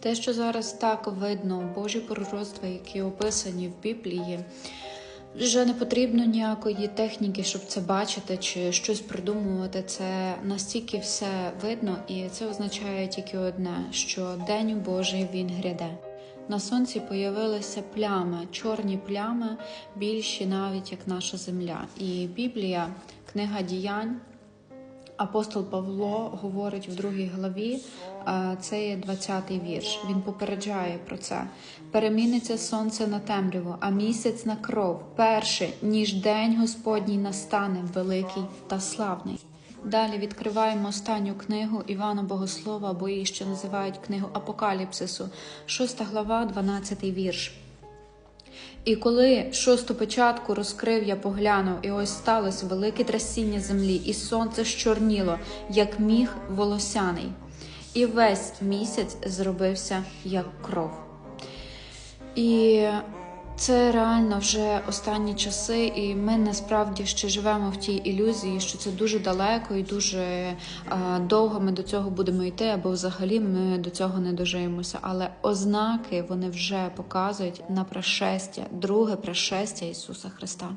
Те, що зараз так видно, Божі пророцтва, які описані в Біблії, вже не потрібно ніякої техніки, щоб це бачити чи щось придумувати. Це настільки все видно, і це означає тільки одне: що День Божий він гряде. На сонці появилися плями, чорні плями, більші навіть як наша земля. І Біблія, книга діянь. Апостол Павло говорить в другій главі, це є 20-й вірш. Він попереджає про це. Переміниться сонце на темряву, а місяць на кров, перше, ніж день Господній настане, великий та славний. Далі відкриваємо останню книгу Івана Богослова, або її ще називають книгу Апокаліпсису, 6 глава, 12 вірш. І коли шосту початку розкрив, я поглянув, і ось сталося велике трясіння землі, і сонце щорніло, як міг волосяний, і весь місяць зробився як кров. І це реально вже останні часи, і ми насправді ще живемо в тій ілюзії, що це дуже далеко і дуже довго ми до цього будемо йти, або взагалі ми до цього не дожиємося. Але ознаки вони вже показують на пришестя, друге пришестя Ісуса Христа.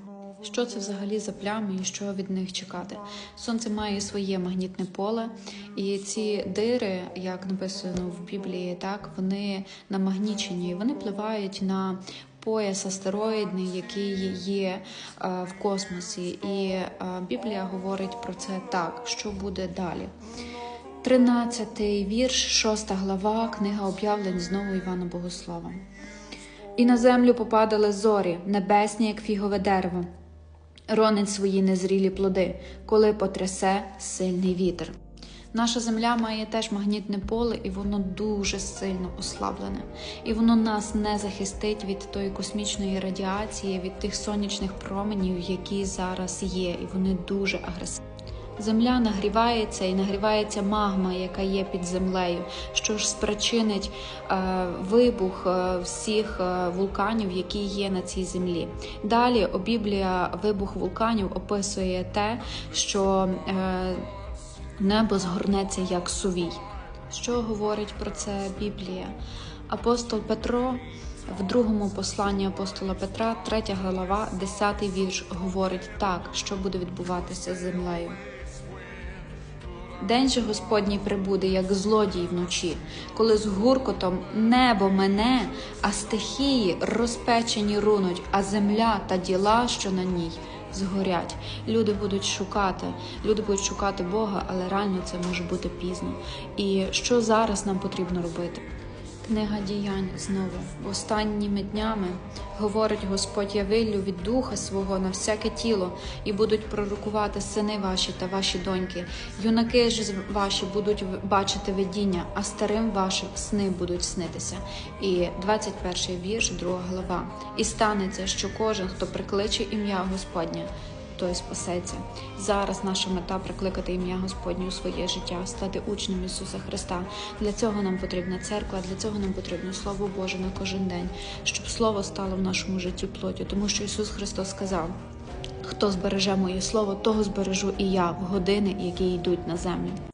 Що це взагалі за плями і що від них чекати? Сонце має своє магнітне поле, і ці дири, як написано в Біблії, так вони намагнічені, вони впливають на пояс астероїдний, який є е, в космосі. І е, Біблія говорить про це так, що буде далі. 13 вірш, 6 глава, книга об'явлень знову Івана Богослова. І на землю попадали зорі, небесні, як фігове дерево, ронить свої незрілі плоди, коли потрясе сильний вітер. Наша земля має теж магнітне поле, і воно дуже сильно ослаблене. І воно нас не захистить від тої космічної радіації, від тих сонячних променів, які зараз є, і вони дуже агресивні. Земля нагрівається і нагрівається магма, яка є під землею, що ж спричинить е, вибух е, всіх е, вулканів, які є на цій землі. Далі Біблія вибух вулканів описує те, що е, небо згорнеться як сувій. Що говорить про це Біблія? Апостол Петро в другому посланні апостола Петра, 3 глава, 10 вірш, говорить так, що буде відбуватися з землею. День же Господній прибуде, як злодій вночі, коли з гуркотом небо мене, а стихії розпечені рунуть, а земля та діла, що на ній, згорять. Люди будуть шукати, люди будуть шукати Бога, але реально це може бути пізно. І що зараз нам потрібно робити? Книга діянь знову останніми днями говорить Господь я виллю від духа свого на всяке тіло, і будуть пророкувати сини ваші та ваші доньки. Юнаки ж ваші будуть бачити видіння, а старим вашим сни будуть снитися. І 21 вірш, 2 глава. І станеться, що кожен, хто прикличе ім'я Господнє, той спасеться. Зараз наша мета прикликати ім'я Господнє у своє життя, стати учнем Ісуса Христа. Для цього нам потрібна церква, для цього нам потрібно Слово Боже на кожен день, щоб Слово стало в нашому житті плоттю, тому що Ісус Христос сказав: хто збереже моє Слово, того збережу і я в години, які йдуть на землю.